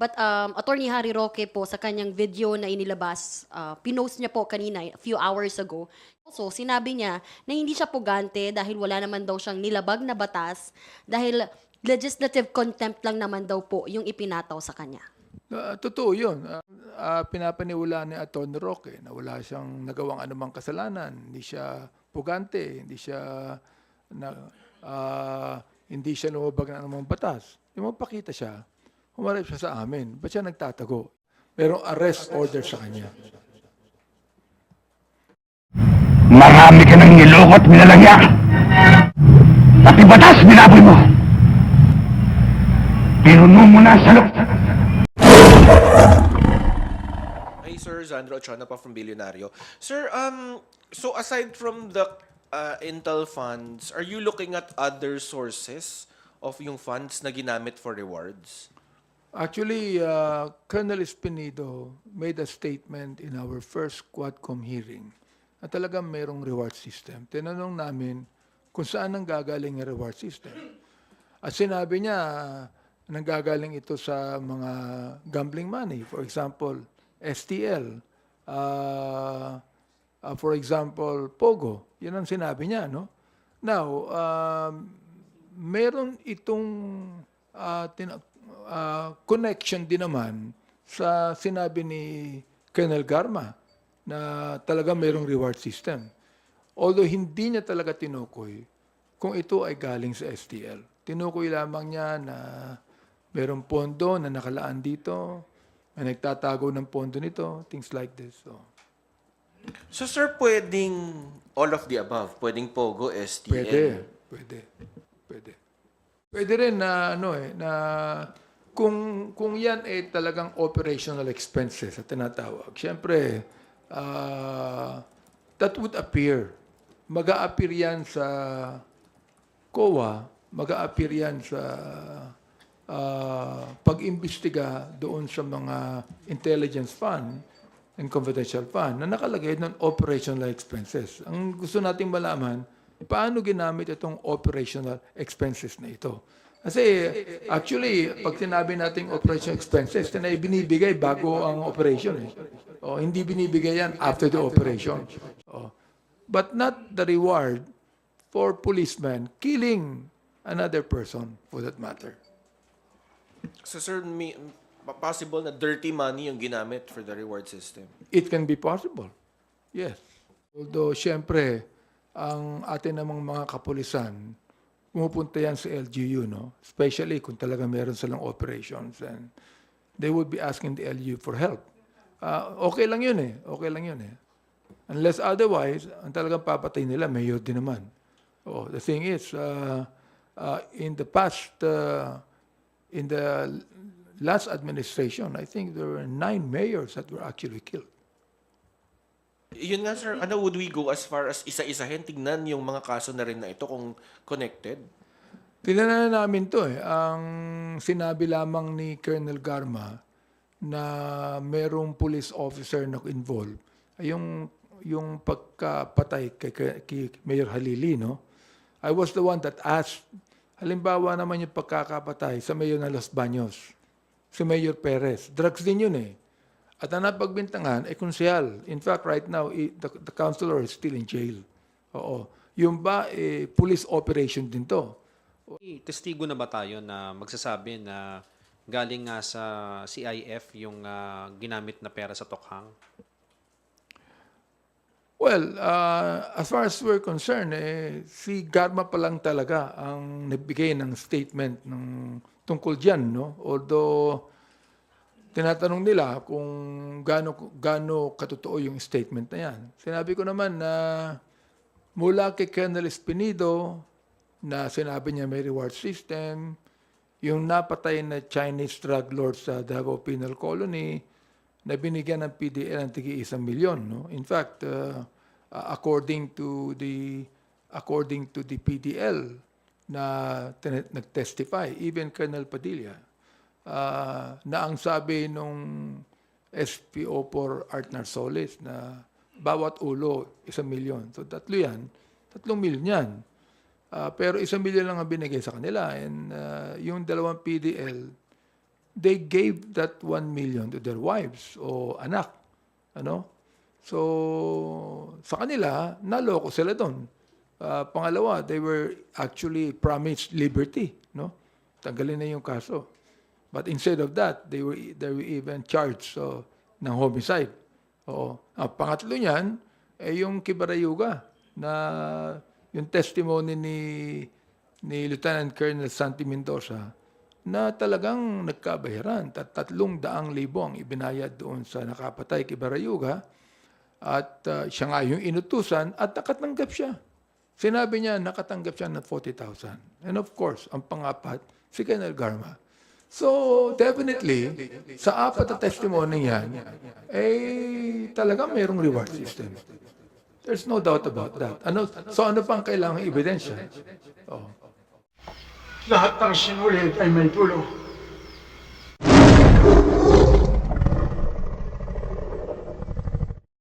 But um, Attorney Harry Roque po sa kanyang video na inilabas, uh, pinost niya po kanina, a few hours ago. Also, sinabi niya na hindi siya pugante dahil wala naman daw siyang nilabag na batas dahil legislative contempt lang naman daw po yung ipinataw sa kanya. Ah, totoo yun. Ah, ah, pinapaniwala ni Atty. Roque na wala siyang nagawang anumang kasalanan. Hindi siya pugante, hindi siya na, ah, hindi siya lumabag ng anumang batas. Yung magpakita siya, humarap siya sa amin. Ba't siya nagtatago? Pero arrest order sa kanya. Marami ka nang nilokot, minalangya. Pati batas, binaboy mo. Pinuno mo na sa loob. Hey, Sir Zandro Ochona pa from Billionario. Sir, um, so aside from the uh, Intel funds, are you looking at other sources of yung funds na ginamit for rewards? Actually, uh, Colonel Espinido made a statement in our first Quadcom hearing na talagang merong reward system. Tinanong namin kung saan ang gagaling ang reward system. At sinabi niya, nanggagaling ito sa mga gambling money. For example, STL. Uh, uh, for example, Pogo. Yan ang sinabi niya, no? Now, um, meron itong uh, uh, connection din naman sa sinabi ni Colonel Garma na talaga merong reward system. Although hindi niya talaga tinukoy kung ito ay galing sa STL. Tinukoy lamang niya na merong pondo na nakalaan dito, may nagtatago ng pondo nito, things like this. So, So, sir, pwedeng all of the above. Pwedeng Pogo, STL. Pwede, pwede, pwede. Pwede rin na ano eh na kung kung yan ay talagang operational expenses sa tinatawag. Siyempre, ah, that would appear. Mag-a-appear yan sa COA, mag-a-appear yan sa ah, pag-imbestiga doon sa mga intelligence fund and confidential fund na nakalagay ng operational expenses. Ang gusto nating malaman, paano ginamit itong operational expenses na ito? Kasi actually, pag sinabi nating operational expenses, na binibigay bago ang operation. Eh. O, hindi binibigay yan after the operation. O. But not the reward for policemen killing another person for that matter. So, sir, may, possible na dirty money yung ginamit for the reward system. It can be possible. Yes. Although, syempre, ang atin namang mga kapulisan, pumupunta yan sa LGU, no? Especially kung talaga meron silang operations and they would be asking the LGU for help. Ah, okay lang yun eh. Okay lang yun eh. Unless otherwise, ang talagang papatay nila, mayor din naman. Oh, the thing is, uh, uh, in the past, uh, in the last administration, I think there were nine mayors that were actually killed. Yun nga, sir, ano would we go as far as isa-isahin? Tignan yung mga kaso na rin na ito kung connected? Tinanong namin to eh. Ang sinabi lamang ni Colonel Garma na merong police officer na involved ay yung, yung pagkapatay kay, kay Mayor Halili, no? I was the one that asked, halimbawa naman yung pagkakapatay sa Mayor ng Los Baños, si Mayor Perez. Drugs din yun eh. At ang napagbintangan ay konsyal. In fact, right now, the, the councilor is still in jail. Oo. Yung ba, eh, police operation din to. Testigo na ba tayo na magsasabi na galing nga sa CIF yung ah, ginamit na pera sa Tokhang? Well, uh, as far as we're concerned, eh, si Garma pa lang talaga ang nagbigay ng statement ng tungkol dyan, no? Although, tinatanong nila kung gaano, gaano katotoo yung statement na yan. Sinabi ko naman na mula kay Colonel Espinido, na sinabi niya may reward system, yung napatay na Chinese drug lord sa Davao Penal Colony, na binigyan ng PDL ng tigi isang milyon. No? In fact, uh, according to the according to the PDL na nag-testify, even Colonel Padilla, uh, na ang sabi nung SPO for Art Narsoles na bawat ulo isang milyon. So tatlo yan, tatlong milyon yan. Ah, pero isang milyon lang ang binigay sa kanila. And ah, yung dalawang PDL, they gave that 1 million to their wives o anak. Ano? So, sa kanila, naloko sila doon. Ah, pangalawa, they were actually promised liberty. No? Tanggalin na yung kaso. But instead of that, they were, they were even charged so, ng homicide. Oo. Ang pangatlo niyan, eh yung Kibarayuga na yung testimony ni ni Lieutenant Colonel Santi Mendoza na talagang nagkabayaran. Tat tatlong daang libo ang ibinayad doon sa nakapatay Kibarayuga at uh, siya nga yung inutusan at nakatanggap siya. Sinabi niya nakatanggap siya ng 40,000. And of course, ang pangapat, si Colonel Garma. So, definitely, sa apat na testimony yan, eh, talaga mayroong reward system. There's no doubt about that. Ano, so, ano pang kailangan ebidensya? Oh. Lahat ng sinulit ay may tulo.